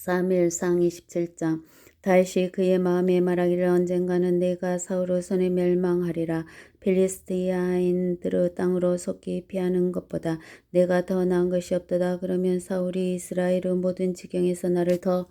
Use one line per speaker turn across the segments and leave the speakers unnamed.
사무엘상 27장. 다윗이 그의 마음에 말하기를 언젠가는 내가 사울의 손에 멸망하리라. 필리스티아인들의 땅으로 속히 피하는 것보다 내가 더 나은 것이 없도다. 그러면 사울이 이스라엘의 모든 지경에서 나를 더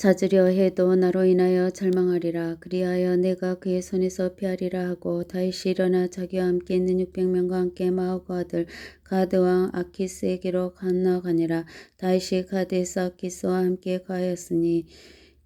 찾으려 해도 나로 인하여 절망하리라. 그리하여 내가 그의 손에서 피하리라 하고 다윗이 일어나 자기와 함께 있는 600명과 함께 마오그 아들 가드왕 아키스에게로 건너가니라. 다윗이 가드에서 아키스와 함께 가하였으니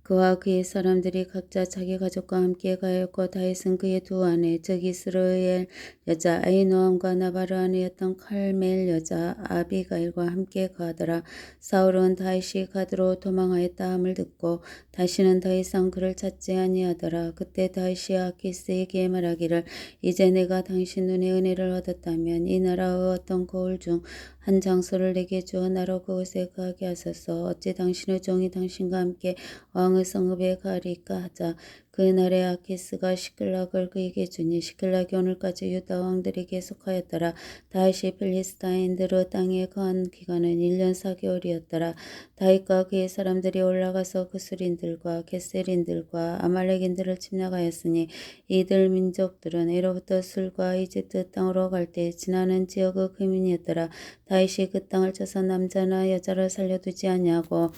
그와 그의 사람들이 각자 자기 가족과 함께 가였고 다윗은 그의 두 아내 즉 이스라엘 여자 아이노함과 나바르 아내였던 칼멜 여자 아비가일과 함께 가더라. 사울은 다윗이 가드로 도망하였다 함을 듣고 다시는 더 이상 그를 찾지 아니하더라. 그때 다윗이 아키스에게 말하기를 이제 내가 당신 눈에 은혜를 얻었다면 이 나라의 어떤 거울 중 한 장소를 내게 주어 나로 그곳에 가게 하소서. 어찌 당신의 종이 당신과 함께 왕의 성읍에 가리까 하자. 그날에 아키스가 시클락을 그에게 주니 시클락이 오늘까지 유다 왕들에게 속하였더라. 다윗이 필리스타인들의 땅에 거한 기간은 1년 4개월이었더라. 다윗과 그의 사람들이 올라가서 그술인들과 게셀인들과 아말렉인들을 침략하였으니 이들 민족들은 에로부터 술과 이집트 땅으로 갈 때 지나는 지역의 거민이었더라. 다윗이 그 땅을 쳐서 남자나 여자를 살려두지 아니하고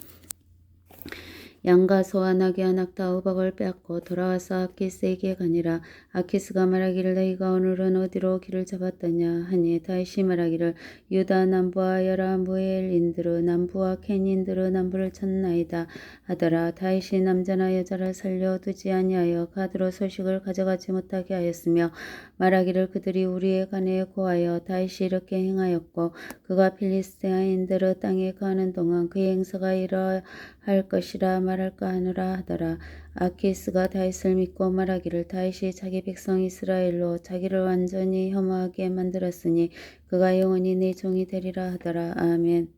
양과 소와 나귀와 낙타 우박을 빼앗고 돌아와서 아키스에게 가니라. 아키스가 말하기를 너희가 오늘은 어디로 길을 잡았더냐 하니 다윗이 말하기를 유다 남부와 여라 무엘인들의 남부와 켄인들의 남부를 찾나이다 하더라. 다윗이 남자나 여자를 살려두지 아니하여 가드로 소식을 가져가지 못하게 하였으며 말하기를 그들이 우리의 간에 고하여 다윗이 이렇게 행하였고 그가 필리스테아인들의 땅에 가는 동안 그의 행사가 이러할 것이라 말 할까 하느라 하더라. 아키스가 다윗을 믿고 말하기를 다윗이 자기 백성 이스라엘로 자기를 완전히 혐오하게 만들었으니 그가 영원히 내 종이 되리라 하더라. 아멘.